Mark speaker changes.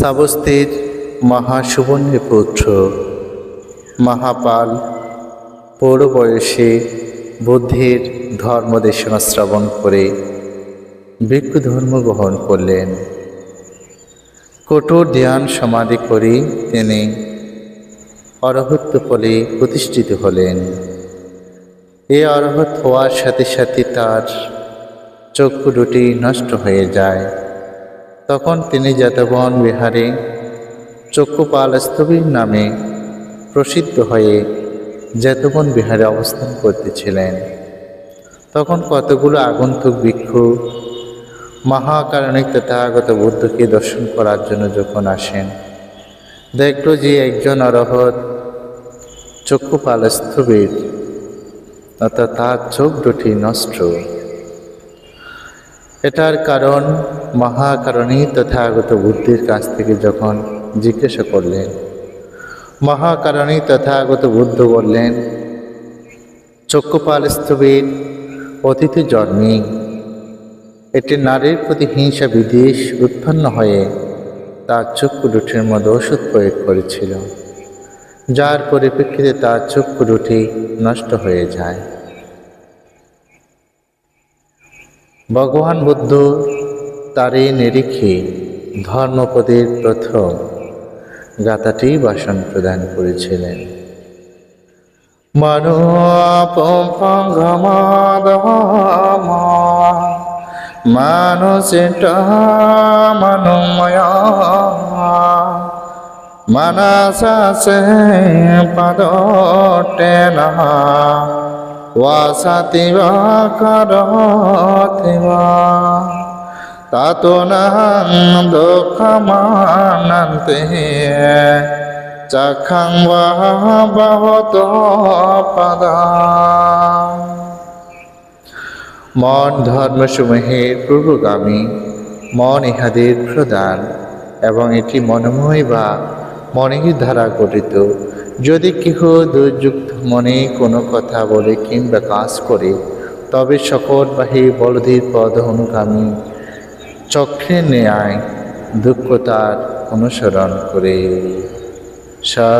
Speaker 1: সাবস্তির মহাসুবর্ণের পুত্র। মহাপাল পৌর বয়সে বুদ্ধির ধর্মদেশনা শ্রবণ করে ভিক্ষু ধর্ম গ্রহণ করলেন। কঠোর ধ্যান সমাধি করে তিনি অরহত্ব ফলে প্রতিষ্ঠিত হলেন। এ অরহত হওয়ার সাথে সাথে তার চক্ষু দুটি নষ্ট হয়ে যায়। তখন তিনি যাতবন বিহারে চক্ষুপাল স্থবির নামে প্রসিদ্ধ হয়ে যাতবন বিহারে অবস্থান করতেছিলেন। তখন কতগুলো আগন্তুক ভিক্ষু মহাকারণিক তথাগত বুদ্ধকে দর্শন করার জন্য যখন আসেন, দেখল যে একজন অরহত চক্ষুপাল স্থবির অর্থাৎ তার চোখ দুটি নষ্ট। এটার কারণ মহাকারণী তথাগত বুদ্ধির কাছ থেকে যখন জিজ্ঞাসা করলেন, মহাকারণী তথাগত বুদ্ধ বললেন, চক্ষুপাল স্থবির, অতিথি জন্মে। এটি নারীর প্রতি হিংসা বিদ্বেষ উৎপন্ন হয়ে তার চক্ষু দুটির মধ্যে ওষুধ প্রয়োগ করেছিল, যার পরিপ্রেক্ষিতে তার চক্ষু দুটি নষ্ট হয়ে যায়। ভগবান বুদ্ধ তারই নিরিখে ধর্মপদের প্রথম গাথাটি বাসন প্রদান করেছিলেন। মানুষটা মনোময়া মানসাসে পদটে নহা वासति वा करोति वा ततो न दुःखमानन्ति चखं वा भवतो पदा মন ধর্মসমূহের পূর্বগামী মন ইহাদের প্রদান এবং এটি মনোময় বা মনের দ্বারা গঠিত যদি কেহ দুর্যুক্ত মনে কোনো কথা বলে কিংবা কাজ করে, তবে শকটবাহী বলধীর পদ অনুগামী চক্রে নেয় দুঃখ তার অনুসরণ করে। সাধু।